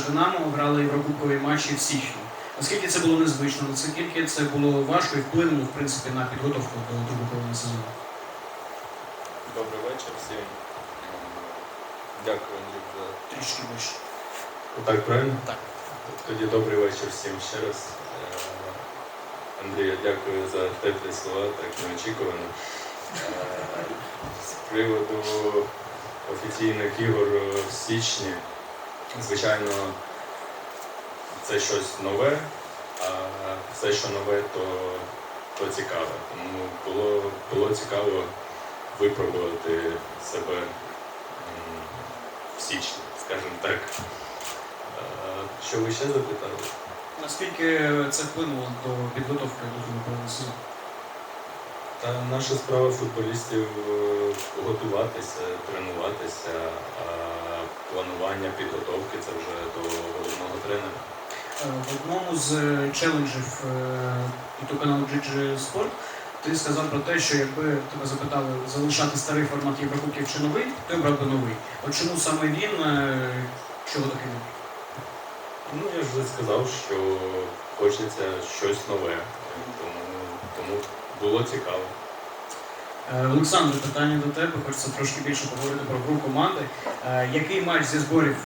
Динамо грали єврокубкові матчі в січні. Наскільки це було незвично, наскільки це було важко і вплинуло в принципі на підготовку до другого половини сезону? Добрий вечір всім. Ем, Дякую, Андрій, за Трішки вище. так правильно? Так. Тоді добрий вечір всім ще раз. Е, Андрію, дякую за теплі слова, так неочікувано. Е, З приводу офіційних ігор в січні, звичайно, це щось нове, а все, що нове, то, то цікаве. Тому було, було цікаво випробувати себе в січні, скажімо так. Що ви ще запитали? Наскільки це вплинуло до підготовки до другого сезону? Та наша справа футболістів е, готуватися, тренуватися, а планування підготовки це вже до головного тренера. Е, В одному з е, челенджів youtube каналу GG Sport ти сказав про те, що якби тебе запитали залишати старий формат Єврокубків чи новий, ти обрав би новий. От чому саме він, чого такий? Ну я ж вже сказав, що хочеться щось нове, тому, тому було цікаво. Е, Олександр, питання до тебе. Хочеться трошки більше поговорити про гру команди. Е, Який матч зі зборів